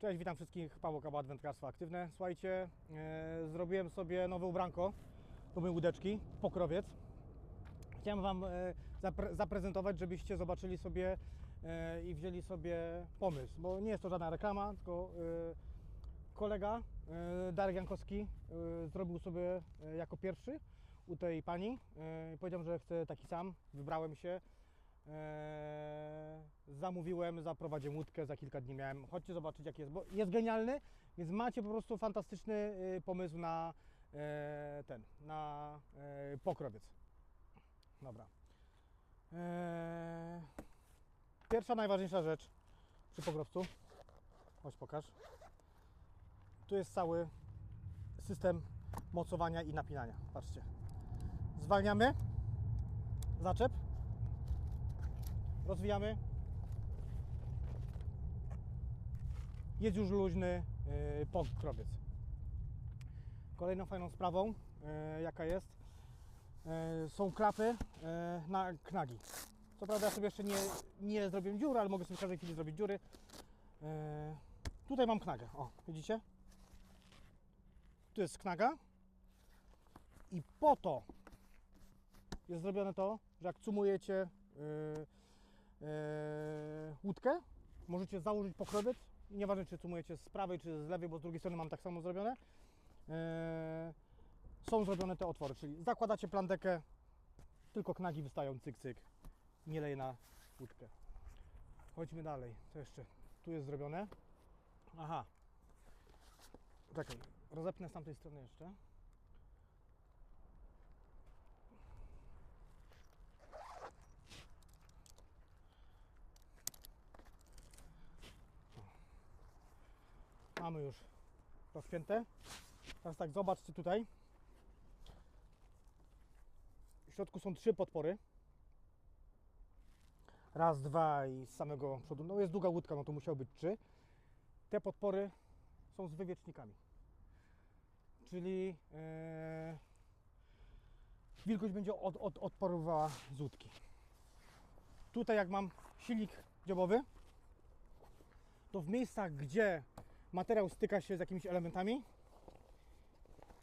Cześć, witam wszystkich, Paweł Kaba, Wędkarstwo Aktywne. Słuchajcie, e, zrobiłem sobie nowe ubranko do mojej łódeczki, pokrowiec. Chciałem Wam e, zapre- zaprezentować, żebyście zobaczyli sobie e, i wzięli sobie pomysł, bo nie jest to żadna reklama, tylko e, kolega e, Darek Jankowski e, zrobił sobie e, jako pierwszy u tej pani. E, powiedział, że chce taki sam, wybrałem się. Eee, zamówiłem, zaprowadziłem łódkę, za kilka dni miałem. Chodźcie zobaczyć jak jest, bo jest genialny, więc macie po prostu fantastyczny y, pomysł na e, ten, na e, pokrowiec. Dobra. Eee, pierwsza najważniejsza rzecz przy pokrowcu. Chodź pokaż. Tu jest cały system mocowania i napinania. Patrzcie. Zwalniamy. Zaczep rozwijamy. Jest już luźny yy. Kolejną fajną sprawą, yy, jaka jest, yy, są klapy yy, na knagi. Co prawda ja sobie jeszcze nie, nie zrobiłem dziury, ale mogę sobie w każdej chwili zrobić dziury. Tutaj mam knagę, o widzicie? Tu jest knaga i po to jest zrobione to, że jak cumujecie łódkę. Możecie założyć pokrowiec. Nieważne, czy cumujecie z prawej, czy z lewej, bo z drugiej strony mam tak samo zrobione. E, są zrobione te otwory, czyli zakładacie plandekę, tylko knagi wystają, cyk, cyk. Nie leje na łódkę. Chodźmy dalej. Co jeszcze? Tu jest zrobione. Aha. Czekaj, rozepnę z tamtej strony jeszcze. Mamy już rozpięte. Teraz tak, zobaczcie tutaj. W środku są trzy podpory. Raz, dwa i z samego przodu. No jest długa łódka, no to musiało być trzy. Te podpory są z wywiecznikami. Czyli e, wilgoć będzie od, od, odparowywała z łódki. Tutaj jak mam silnik dziobowy, to w miejscach, gdzie materiał styka się z jakimiś elementami,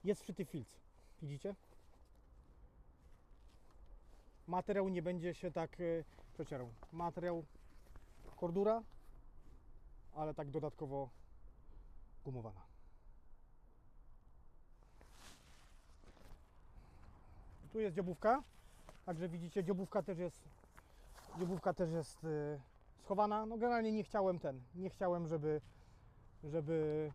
jest wszyty filc. Widzicie? Materiał nie będzie się tak e, przecierał. Materiał kordura, ale tak dodatkowo gumowana. Tu jest dziobówka, także widzicie, dziobówka też jest dziobówka też jest e, schowana. No generalnie nie chciałem ten, nie chciałem, żeby żeby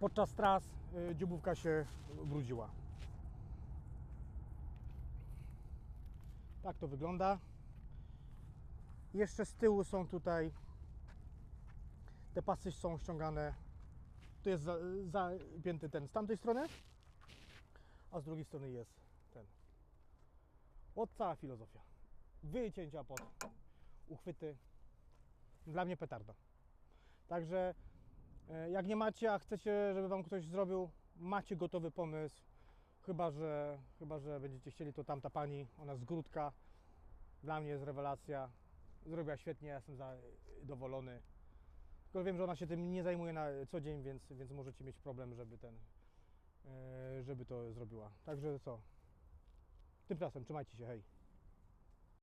podczas tras y, dziobówka się brudziła. Tak to wygląda. Jeszcze z tyłu są tutaj te pasy są ściągane. Tu jest za- zapięty ten z tamtej strony, a z drugiej strony jest ten. Od cała filozofia. Wycięcia pod uchwyty. Dla mnie petarda. Także e, jak nie macie, a chcecie, żeby Wam ktoś zrobił, macie gotowy pomysł. Chyba, że, chyba, że będziecie chcieli, to tamta pani, ona z Grudka. Dla mnie jest rewelacja. Zrobiła świetnie, ja jestem zadowolony. Tylko wiem, że ona się tym nie zajmuje na co dzień, więc, więc możecie mieć problem, żeby ten, e, żeby to zrobiła. Także co? Tymczasem trzymajcie się, hej.